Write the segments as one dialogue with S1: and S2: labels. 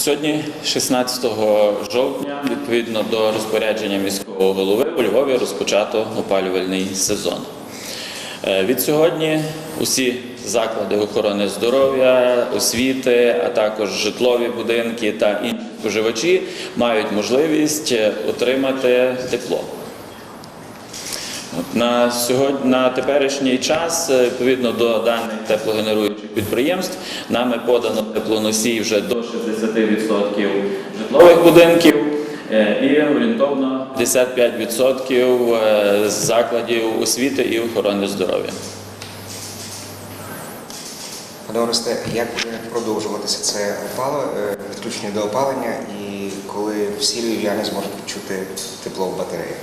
S1: Сьогодні, 16 жовтня, відповідно до розпорядження міського голови, у Львові розпочато опалювальний сезон. Е, Від сьогодні усі заклади охорони здоров'я, освіти, а також житлові будинки та інші споживачі мають можливість е, отримати тепло. На сьогодні на теперішній час, е, відповідно до даних теплогенеруючих підприємств, нами подано теплоносій вже до 60% житлових будинків е, і орієнтовно 55% е, закладів освіти і охорони здоров'я.
S2: Пане Оресте, як буде продовжуватися це опало, підключення до опалення і коли всі львів'яни зможуть відчути тепло в батареї?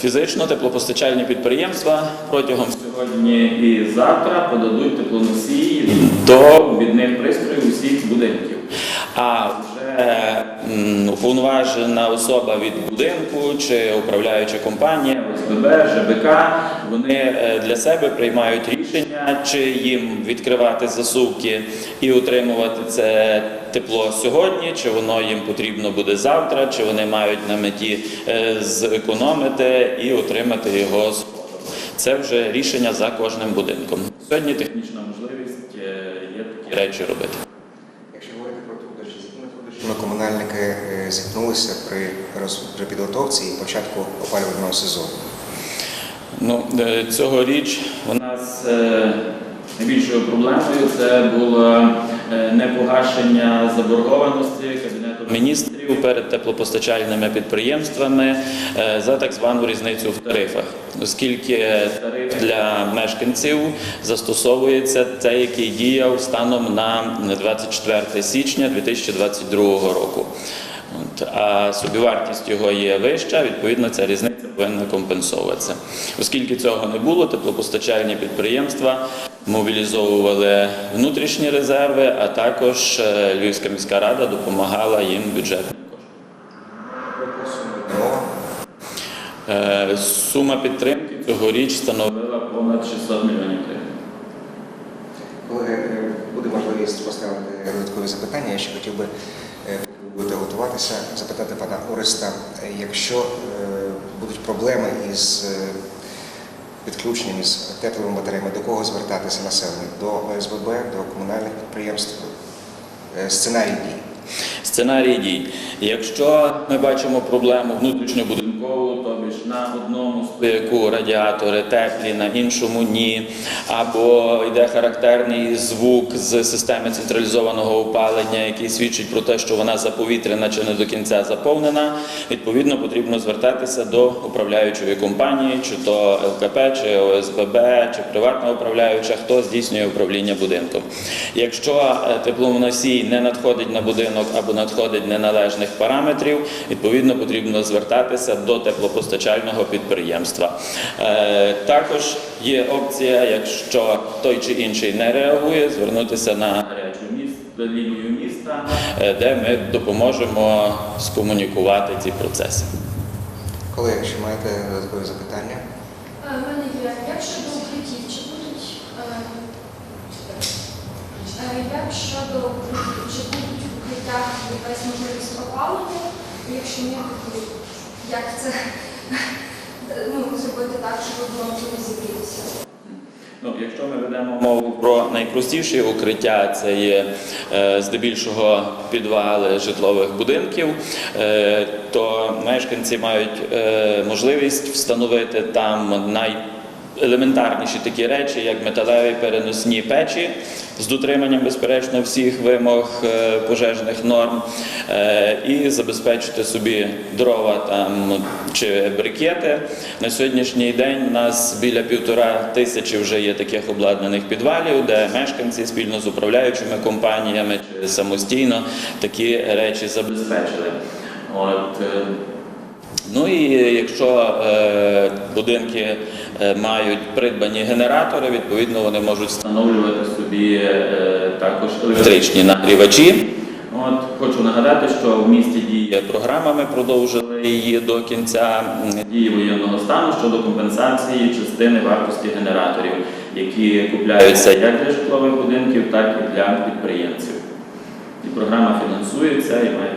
S1: Фізично теплопостачальні підприємства протягом сьогодні і завтра подадуть теплоносії до відних пристроїв усіх будинків. А вже уповноважена особа від будинку чи управляюча компанія, ОСББ, ЖБК, вони е, для себе приймають рішення, чи їм відкривати засувки і утримувати це тепло сьогодні, чи воно їм потрібно буде завтра, чи вони мають на меті е, зекономити і отримати його згодом. Це вже рішення за кожним будинком. Сьогодні технічна можливість е, є такі речі робити.
S2: Якщо говорити про труднощі, з якими труднощами комунальники е, зіткнулися при, при підготовці і початку опалювального сезону?
S1: Ну, е, цьогоріч у нас е, найбільшою проблемою це було е, непогашення заборгованості Кабінету міністрів перед теплопостачальними підприємствами е, за так звану різницю в тарифах, оскільки тариф для мешканців застосовується той, який діяв станом на 24 січня 2022 року. От, а собівартість його є вища, відповідно, ця різниця повинна компенсовуватися. Оскільки цього не було, теплопостачальні підприємства мобілізовували внутрішні резерви, а також е, Львівська міська рада допомагала їм бюджетним коштом. Е, Сума підтримки цьогоріч становила понад 600 мільйонів гривень.
S2: Коли е, буде можливість поставити додаткові запитання, я ще хотів би, е, будете готуватися, запитати пана Ореста, е, якщо е, будуть проблеми із е, підключенням із тепловими батареями, до кого звертатися населення? До ОСББ, до комунальних підприємств? Е, Сценарій дій.
S1: Сценарій дій. Якщо ми бачимо проблему внутрішньобудинкову, то ж на одному стояку радіатори теплі, на іншому ні, або йде характерний звук з системи централізованого опалення, який свідчить про те, що вона заповітряна чи не до кінця заповнена, відповідно потрібно звертатися до управляючої компанії, чи то ЛКП, чи ОСББ, чи приватна управляюча, хто здійснює управління будинком. Якщо е, теплоносій не надходить на будинок або надходить неналежних параметрів, відповідно потрібно звертатися до теплопостачального підприємства. Е, Також є опція, якщо той чи інший не реагує, звернутися на гарячу лінію міста, е, де ми допоможемо скомунікувати ці процеси.
S2: Колеги, якщо маєте додаткові запитання?
S3: Е, в мене є. Як щодо укриттів, чи будуть е, е, як щодо укриттів, чи будуть в укриттях якась можливість опалення? Якщо ні, то як це е, ну, зробити так, щоб воно не зігрітися?
S1: Ну, якщо ми ведемо мову про найпростіші укриття, це є е, здебільшого підвали житлових будинків, е, то мешканці мають е, можливість встановити там найелементарніші такі речі, як металеві переносні печі з дотриманням, безперечно, всіх вимог е, пожежних норм, е, і забезпечити собі дрова там чи брикети. На сьогоднішній день у нас біля півтора тисячі вже є таких обладнаних підвалів, де мешканці спільно з управляючими компаніями чи самостійно такі речі забезпечили. От, е, Ну і якщо е, будинки е, мають придбані генератори, відповідно вони можуть встановлювати собі е, також електричні нагрівачі. От хочу нагадати, що в місті діє програма. Ми продовжили її до кінця дії воєнного стану щодо компенсації частини вартості генераторів, які купляються як для житлових будинків, так і для підприємців. І програма фінансується і має.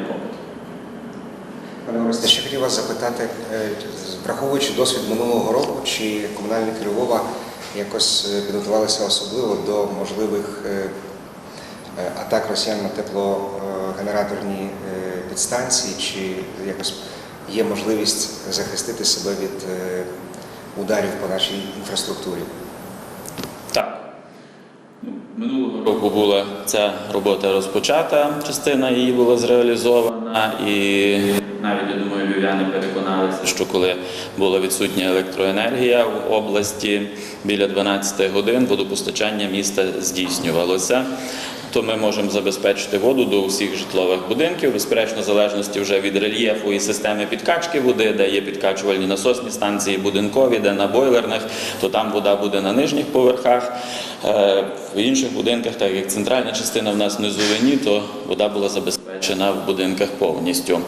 S2: Пане Оресте, ще хотів вас запитати, е, враховуючи досвід минулого року, чи комунальники Львова якось е, підготувалися особливо до можливих е, атак росіян на теплогенераторні підстанції, чи якось є можливість захистити себе від ударів по нашій інфраструктурі?
S1: Так. Ну, Минулого року була ця робота розпочата, частина її була зреалізована, і навіть я думаю, львів'яни переконалися, що коли була відсутня електроенергія в області біля 12 годин, водопостачання міста здійснювалося. То ми можемо забезпечити воду до усіх житлових будинків, безперечно, в залежності вже від рельєфу і системи підкачки води, де є підкачувальні насосні станції будинкові, де на бойлерних, то там вода буде на нижніх поверхах. В інших будинках, так як центральна частина в нас не низовині, то вода була забезпечена в будинках повністю.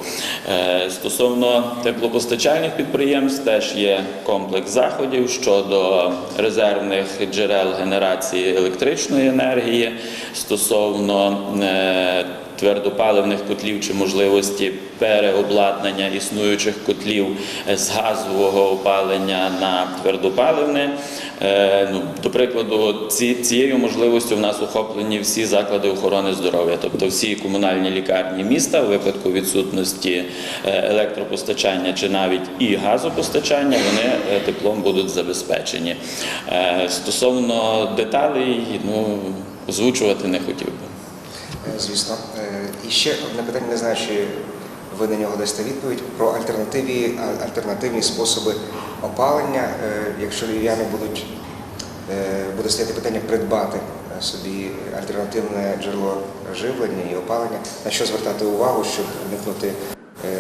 S1: Е, Стосовно теплопостачальних підприємств, теж є комплекс заходів щодо резервних джерел генерації електричної енергії стосовно е, твердопаливних котлів чи можливості переобладнання існуючих котлів е, з газового опалення на твердопаливне. Е, Ну, до прикладу, ці, цією можливістю в нас охоплені всі заклади охорони здоров'я, тобто всі комунальні лікарні міста в випадку відсутності е, електропостачання чи навіть і газопостачання, вони теплом будуть забезпечені. Стосовно деталей, ну озвучувати не хотів би.
S2: Звісно. І ще одне питання, не знаю, чи ви на нього дасте відповідь про альтернативі, альтернативні способи опалення. Е, Якщо львів'яни будуть е, буде стояти питання придбати е, собі альтернативне джерело живлення і опалення, на що звертати увагу, щоб уникнути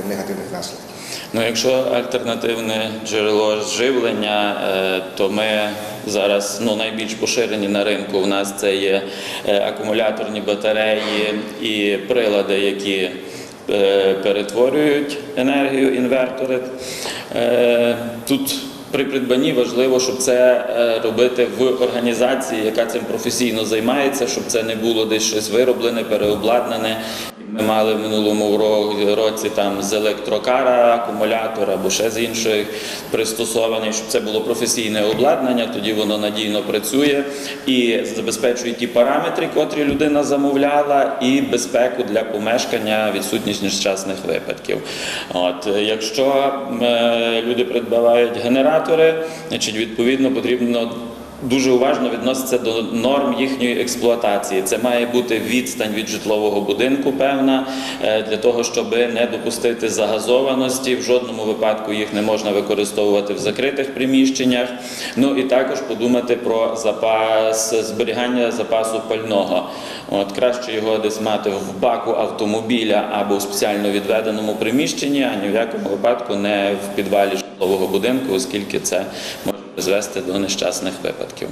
S2: негативних наслідків?
S1: Ну, якщо альтернативне джерело живлення, е, то ми зараз ну, найбільш поширені на ринку. У нас це є е, акумуляторні батареї і прилади, які е, перетворюють енергію, інвертори. Е, Тут при придбанні важливо, щоб це е, робити в організації, яка цим професійно займається, щоб це не було десь щось вироблене, переобладнане. Ми мали в минулому році там з електрокара акумулятор або ще з інших пристосований, щоб це було професійне обладнання, тоді воно надійно працює і забезпечує ті параметри, котрі людина замовляла, і безпеку для помешкання, відсутність нещасних випадків. От якщо е, люди придбавають генератори, значить відповідно потрібно дуже уважно відноситься до норм їхньої експлуатації. Це має бути відстань від житлового будинку, певна, е, для того, щоб не допустити загазованості. В жодному випадку їх не можна використовувати в закритих приміщеннях. Ну і також подумати про запас зберігання запасу пального. От краще його десь мати в баку автомобіля або в спеціально відведеному приміщенні, а ні в якому випадку не в підвалі житлового будинку, оскільки це може призвести до нещасних випадків.